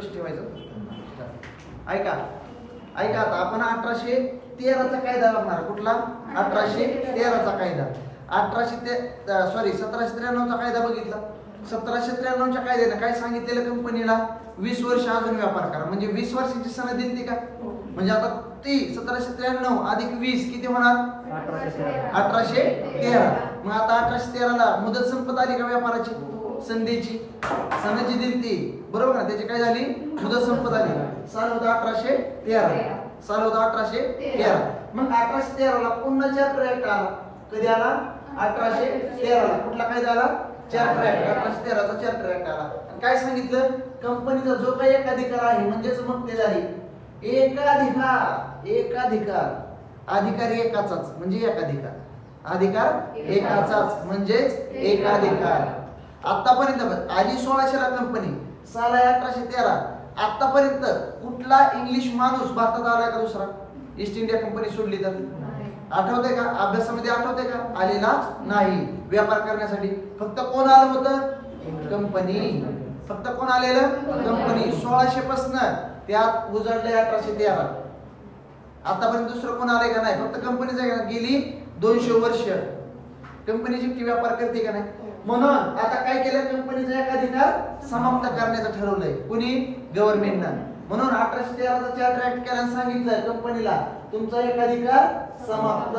लक्ष ठेवायचं ऐका ऐका आता आपण अठराशे तेराचा कायदा बघणार कुठला? अठराशे तेराचा कायदा. अठराशे ते सॉरी सतराशे त्र्याण्णवचा कायदा बघितला. सतराशे त्र्याण्णवच्या कायद्याने काय सांगितलेलं कंपनीला? वीस वर्ष अजून व्यापार करा. म्हणजे वीस वर्षाची सनद दिली का? म्हणजे आता ती सतराशे त्र्याण्णव अधिक वीस किती होणार? अठराशे तेरा. अठराशे तेरा. मग आता अठराशे तेराला मुदत संपत आली का व्यापाराची? संधीची संधीची दिलती. बरोबर ना त्याची काय झाली? मुदत संपत आली साल होता अठराशे तेरा. साल होता अठराशे तेरा. मग अठराशे तेराला पुन्हा चार ऍक्ट आला. कधी आला? अठराशे तेराला. कुठला काय झाला? चार ऍक्ट अठराशे तेराचा चार प्रयत्न आला. आणि काय सांगितलं? कंपनीचा जो काही एकाधिकार आहे म्हणजेच मग ते झाली. एकाधिकार. एकाधिकार. अधिकारी एकाचाच. म्हणजे एकाधिकार अधिकार एकाचाच. म्हणजेच एकाधिकार. आतापर्यंत आली सोळाशेला कंपनी साल अठराशे तेरा. आतापर्यंत कुठला इंग्लिश माणूस भारतात आलाय का दुसरा? ईस्ट इंडिया कंपनी सोडली तर. आठवते का? अभ्यासामध्ये आठवते का? आलेला नाही. व्यापार करण्यासाठी. फक्त कोण आलं होतं? कंपनी फक्त कोण आलेलं? कंपनी सोळाशे पासन. त्यात उजळले अठराशे तेरा. आतापर्यंत दुसरं कोण आलंय का नाही? फक्त कंपनीचा गेली दोनशे वर्ष. कंपनी जितकी व्यापार करते का नाही? म्हणून आता काय केलं? कंपनीचा एकाधिकार समाप्त करण्याचं ठरवलंय. कुणी? गव्हर्नमेंटनं म्हणून अठराशे तेराचा चार्टर ऍक्ट केला सांगितलं कंपनीला तुमचा एकाधिकार समाप्त.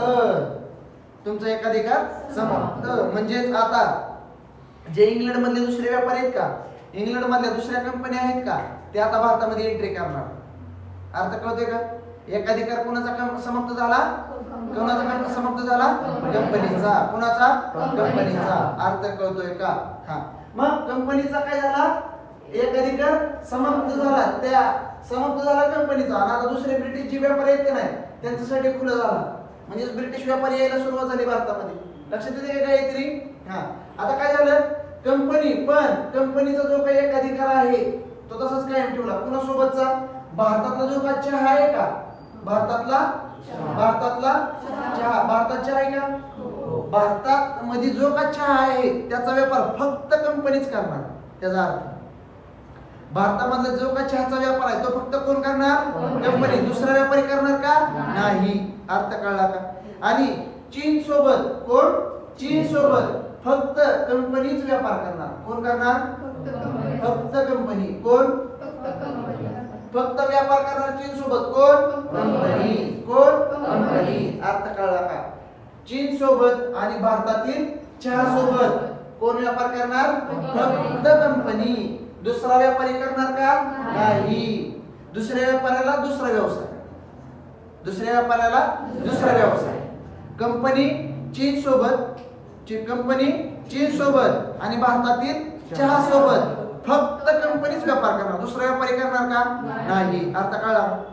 तुमचा एकाधिकार समाप्त. म्हणजेच आता जे इंग्लंड मधले दुसरे व्यापारी आहेत का? इंग्लंड मधल्या दुसऱ्या कंपन्या आहेत का? ते आता भारतामध्ये एंट्री करणार. अर्थ कळतोय का? एकाधिकार कोणाचा समाप्त झाला? कोणाचा कम- समाप्त झाला? कंपनीचा. कोणाचा? कंपनीचा. अर्थ कळतोय का? हा. मग कंपनीचा काय झाला? एक अधिकार समाप्त झाला. त्या समाप्त झाला कंपनीचा. आणि आता दुसरे ब्रिटिश जे व्यापारी आहेत ते नाही त्यांच्यासाठी खुलं झाला. म्हणजे ब्रिटिश व्यापारी यायला सुरुवात झाली भारतामध्ये. लक्षात येते काहीतरी? हा. आता काय झालं? कंपनी पण कंपनीचा जो काही एक अधिकार आहे तो तसाच कायम ठेवला. कुणासोबतचा? भारतातला जो का चहा आहे का? भारतातला भारतातला चहा भारतात चहा आहे का? भारतात मध्ये जो का चहा आहे त्याचा व्यापार फक्त कंपनीच करणार त्याचा अर्थ. भारतामधला जो का चहाचा व्यापार आहे तो फक्त कोण करणार? कंपनी. दुसरा व्यापारी करणार का? नाही. अर्थ कळला का? आणि चीन सोबत कोण? चीन सोबत फक्त कंपनीच व्यापार करणार. कोण करणार? फक्त कंपनी. कोण? फक्त व्यापार करणार चीन सोबत कोण? कंपनी. कोण? कंपनी. अर्थ कळला का? चीन सोबत आणि भारतातील चहा सोबत कोण व्यापार करणार? फक्त कंपनी. दुसरा व्यापारी करणार का? नाही. दुसऱ्या व्यापाऱ्याला दुसरा व्यवसाय. दुसऱ्या व्यापाऱ्याला दुसरा व्यवसाय. कंपनी चीन सोबत कंपनी चीन सोबत आणि भारतातील चहा सोबत. फक्त कंपनीच व्यापार करणार दुसरा व्यापारी करणार का? नाही. अर्थ कळला.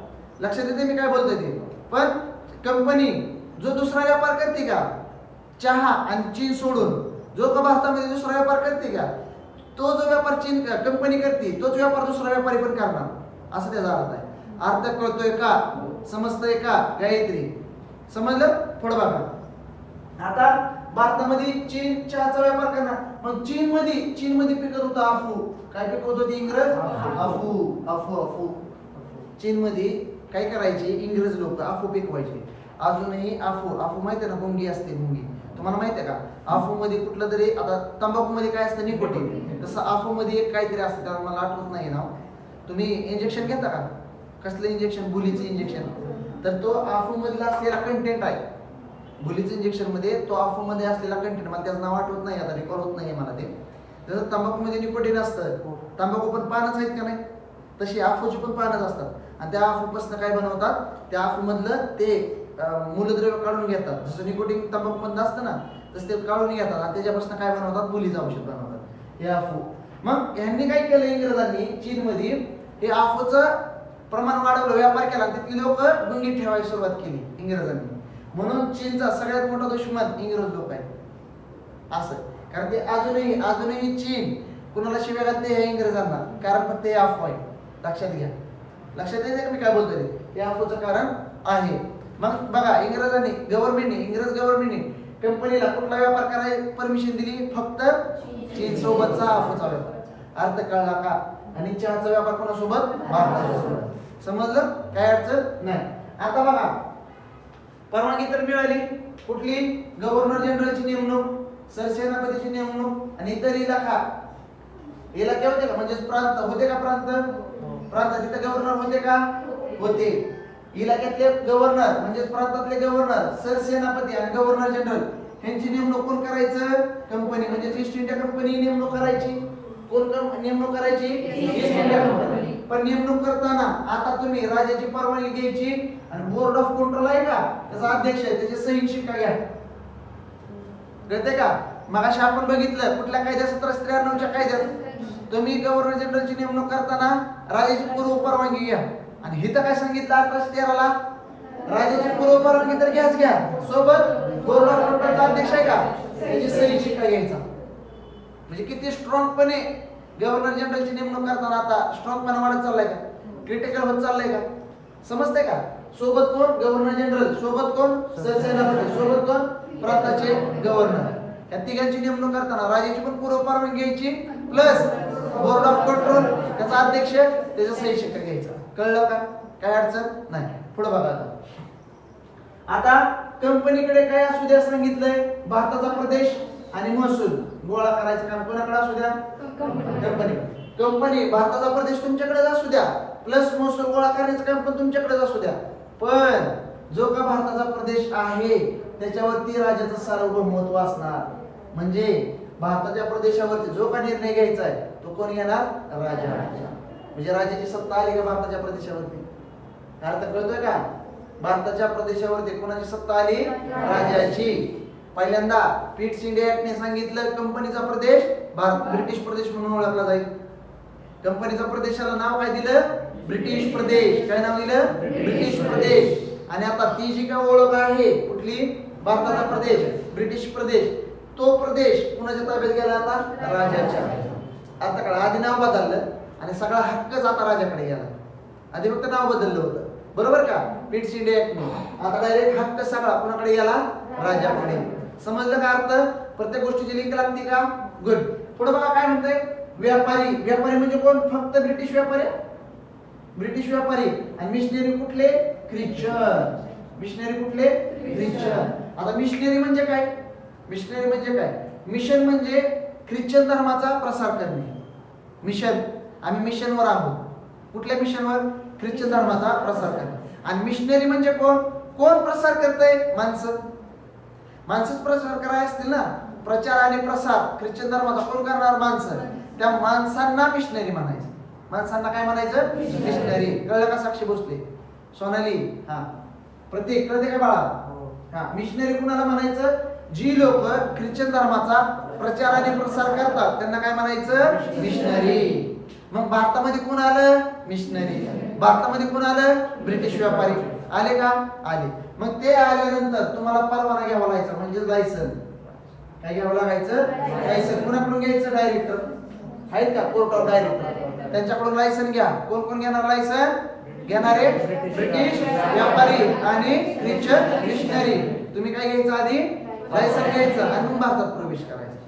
लक्षात येते मी काय बोलतोय ते? पण कंपनी जो दुसरा व्यापार करते का? चहा आणि चीन सोडून. जो का भारतामध्ये दुसरा व्यापार करते का? तो जो व्यापार चीन कंपनी करते तोच व्यापार दुसरा व्यापारी पण करणार. असं त्याचा अर्थ आहे. अर्थ कळतोय का? समजतंय का? गायत्री. समजलं? पुढं बघा. आता भारतामध्ये चीन चहाचा व्यापार करणार. मग चीन मध्ये चीन मध्ये पिकत होतं आफू. काय पिकवत होते इंग्रज? आफू. आफू आफू चीन मध्ये काय करायचे? इंग्रज लोक आफू पिकवायचे. अजूनही आफू आफू माहिती आहे ना? मुंगी असते मुंगी. तुम्हाला माहिती आहे का? आफू मध्ये कुठलं तरी आता तंबाखू मध्ये काय असतं? निकोटीन. तसं आफू मध्ये एक काहीतरी असतं त्याला मला आठवत नाही नाव. तुम्ही इंजेक्शन घेता का? कसलं इंजेक्शन बुलीचं इंजेक्शन तर तो आफू मधला असलेला कंटेंट आहे. बुलीचं इंजेक्शनमध्ये तो आफू मध्ये असलेला कंटेंट मला त्याचं नाव आठवत नाही आता रिकॉल होत नाही मला ते. जसं तंबाखू मध्ये निकोटीन असतं तंबाखू पण पानच आहेत का नाही? तशी आफूची पण पानच असतात. आणि त्या आफूपासून काय बनवतात? त्या आफू मधलं ते मूलद्रव्य काढून घेतात. जसं निकोटीन तंबाखू मधलं असतं ना तसं ते काढून घेतात. आणि त्याच्यापासून काय बनवतात? बुलीचं औषध बनवतात. हे आफू. मग ह्यांनी काय केलं इंग्रजांनी? चीन मध्ये हे आफूचं प्रमाण वाढवलं व्यापार केला. तिथली लोक गुंगी ठेवायला सुरुवात केली इंग्रजांनी. म्हणून चीनचा सगळ्यात मोठा दुश्मन इंग्रज लोक आहे असं. कारण ते अजूनही अजूनही चीन कुणाला शिव्या घालते हे इंग्रजांना. कारण फक्त हे अफवा आहे लक्षात घ्या. लक्षात येते का मी काय बोलतोय? ते? हे अफवाचं कारण आहे. मग बघा इंग्रजांनी गव्हर्नमेंटने इंग्रज गव्हर्नमेंटने कंपनीला कुठला व्यापार करायला परमिशन दिली? फक्त चीन सोबतचा अफवाचा व्यापार. अर्थ कळला का? आणि चहाचा व्यापार कोणासोबत? भारतासोबत. समजलं? काय अडचण नाही. आता बघा परवानगी तर मिळाली. कुठली? गव्हर्नर जनरलची नेमणूक सरसेनापतीची नेमणूक आणि इतर इलाखा. इलाके होते का? म्हणजे प्रांत. होते का प्रांत? प्रांत तिथे गव्हर्नर होते का? होते. इलाक्यातले गव्हर्नर म्हणजे प्रांतातले गव्हर्नर सरसेनापती आणि गव्हर्नर जनरल यांची नेमणूक कोण करायचं? कंपनी म्हणजे ईस्ट इंडिया कंपनी नेमणूक करायची. कोण नेमणूक करायची? ईस्ट इंडिया कंपनी पण नेमणूक करताना आता तुम्ही राजाची परवानगी घ्यायची आणि बोर्ड ऑफ कंट्रोल आहे का? त्याचा अध्यक्ष आहे त्याची सही शिक्का घ्या कळते का? मगाशी आपण बघितलं कुठल्या कायद्यात सतराशे त्र्याण्णवच्या कायद्यात? तुम्ही गव्हर्नर जनरलची नेमणूक करताना राजाची पूर्व परवानगी घ्या. आणि हिथं काय सांगितलं अठराशे तेराला? राजाची पूर्व परवानगी तर घ्याच घ्या. सोबत बोर्ड ऑफ कंट्रोलचा अध्यक्ष आहे का? त्याची सही शिक्का घ्यायचा म्हणजे किती स्ट्रॉंगपणे गव्हर्नर जनरलची नेमणूक करताना आता स्ट्रॉंगपणा वाढत चाललाय का? क्रिटिकल होत चाललंय का? समजतंय का? सोबत कोण? गव्हर्नर जनरल सोबत कोण? सरसेनापती सोबत कोण? प्रांताचे गव्हर्नर या तिघांची नेमणूक करताना राजाची पण पूर्व परवानगी घ्यायची. प्लस बोर्ड ऑफ कंट्रोल त्याचा अध्यक्ष त्याचा सही शिक्का घ्यायचा. कळलं का? काय अडचण? नाही. पुढे बघा आता. आता कंपनीकडे काय असू द्या सांगितलंय? भारताचा प्रदेश आणि महसूल. गोळा करायचं काम कोणाकडे असू द्या? कंपनी. कंपनी भारताचा प्रदेश तुमच्याकडे असू द्या. प्लस महसूल गोळा करण्याचं काम पण तुमच्याकडेच असू द्या. पण जो का भारताचा प्रदेश आहे त्याच्यावरती राज्याचं सार्वभौमत्व असणार. म्हणजे भारताच्या प्रदेशावरती जो का निर्णय घ्यायचा आहे तो कोण घेणार? राजा. म्हणजे राजाची सत्ता आली का भारताच्या प्रदेशावरती? अर्थ कळतोय का? भारताच्या प्रदेशावरती कोणाची सत्ता आली? राजाची. पहिल्यांदा पीट इंडिया ऍक्टने सांगितलं कंपनीचा प्रदेश भारत ब्रिटिश प्रदेश म्हणून ओळखला जाईल. कंपनीचा प्रदेशाला नाव काय दिलं? ब्रिटिश प्रदेश. काय नाव दिलं? ब्रिटिश प्रदेश. आणि आता ती जी काय ओळख आहे कुठली? भारताचा प्रदेश. ब्रिटिश प्रदेश. तो प्रदेश कुणाच्या ताब्यात गेला आता? राजाच्या. आता काय? आधी नाव बदललं आणि सगळा हक्कच आता राजाकडे गेला. आधी फक्त नाव बदललं होतं. बरोबर का? पीट्स इंडिया आता डायरेक्ट हक्क सगळा कोणाकडे गेला? राजाकडे. समजलं का अर्थ? प्रत्येक गोष्टीची लिंक लागते का? गुड पुढे बघा काय म्हणतंय? व्यापारी. व्यापारी म्हणजे कोण? फक्त ब्रिटिश व्यापारी? ब्रिटिश व्यापारी. आणि मिशनरी कुठले? ख्रिश्चन मिशनरी कुठले? ख्रिश्चन आता मिशनरी म्हणजे काय? मिशनरी म्हणजे काय? मिशन म्हणजे ख्रिश्चन धर्माचा प्रसार करणे. मिशन आम्ही मिशनवर आहोत. कुठल्या मिशनवर ख्रिश्चन धर्माचा प्रसार करणे. आणि मिशनरी म्हणजे कोण? कोण प्रसार करतंय? माणसं. माणसंच प्रसार करायचे असतील ना? प्रचार आणि प्रसार ख्रिश्चन धर्माचा कोण करणार माणसं? त्या माणसांना मिशनरी म्हणायचं. माणसांना काय म्हणायचं? मिशनरी कळलं का साक्षी भोसले? सोनाली हा. प्रतीक कळते का बाळा? हा. मिशनरी कुणाला म्हणायचं? जी लोक ख्रिश्चन धर्माचा प्रचार आणि प्रसार करतात त्यांना काय म्हणायचं? मिशनरी मग भारतामध्ये कोण आलं? मिशनरी भारतामध्ये कोण आलं? ब्रिटिश व्यापारी. आले का? आले. मग ते आल्यानंतर तुम्हाला परवाना घ्यावा लागायचा म्हणजे लायसन काय घ्यावं लागायचं? लायसन कुणाकडून घ्यायचं? डायरेक्टर आहेत का? कोर्ट ऑफ डायरेक्टर त्यांच्याकडून लायसन घ्या. कोण कोण घेणार लायसन घेणारे ब्रिटिश व्यापारी आणि क्रिश्चन मिशनरी तुम्ही काय घ्यायचं आधी? लायसन घ्यायचं आणि मग भारतात प्रवेश करायचा.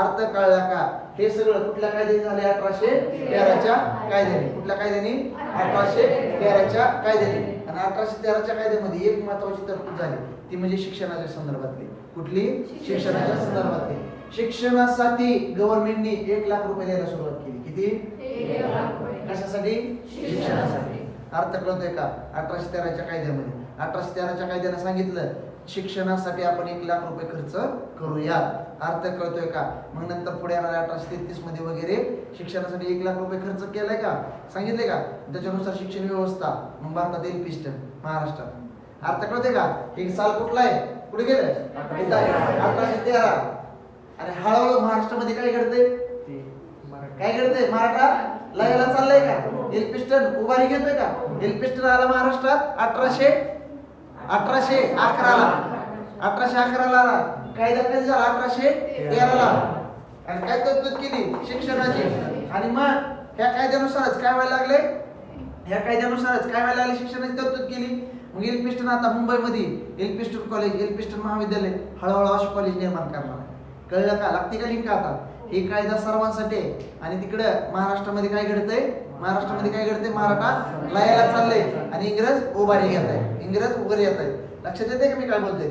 अर्थ कळला का? हे सगळं कुठल्या कायद्याने झाले? अठराशे तेराच्या कायद्याने. कुठल्या कायद्याने? अठराशे तेराच्या कायद्याने. आणि अठराशे तेराच्या कायद्यामध्ये एक महत्वाची तरतूद झाली. ती म्हणजे शिक्षणाच्या संदर्भातली. कुठली? शिक्षणाच्या संदर्भातली. शिक्षणासाठी गव्हर्नमेंटने एक लाख रुपये द्यायला सुरुवात केली. किती? कशासाठी? शिक्षणासाठी. अर्थ कळतोय का? अठराशे तेराच्या कायद्यामध्ये. अठराशे तेराच्या कायद्याने सांगितलं शिक्षणासाठी आपण एक लाख रुपये खर्च करूयात. अर्थ कळतोय का? मग नंतर पुढे येणाऱ्या अठराशे तेहतीसमध्ये वगैरे शिक्षणासाठी एक लाख रुपये खर्च केलाय का? सांगितले का? त्याच्यानुसार शिक्षण व्यवस्था. मग भारतात येईल पिस्टन महाराष्ट्रात. अर्थ कळतोय का? एक साल कुठला आहे? कुठे गेलं. अठराशे तेरा. आणि हळूहळू महाराष्ट्रामध्ये काय घडतंय? काय घडतंय? मराठा? लयाला चाललंय का? एल पिस्टन उभारी घेतोय का? एल पिस्टन आला महाराष्ट्रात अठराशे अठराशे अकराला. अठराशे अकराला कायदा कधी झाला अठराशे तेराला. आणि काय तरतूद केली? शिक्षणाची. आणि मग ह्या कायद्यानुसारच काय व्हायला लागले? ह्या कायद्यानुसारच काय व्हायला लागले? शिक्षणाची तरतूद केली. मग एलपिस्टन आता मुंबईमध्ये. एलपिस्टन कॉलेज एलपिस्टन महाविद्यालय. हळूहळू अशी कॉलेज निर्माण करणार कळलं का? लागते का लिंक आता? हे कायदा सर्वांसाठी आणि तिकडं महाराष्ट्रामध्ये काय घडतंय? महाराष्ट्रामध्ये काय करते मराठा लयाला चाललंय आणि इंग्रज उभारी घेत आहे इंग्रज उभारी येत आहे लक्षात येते का मी काय बोलते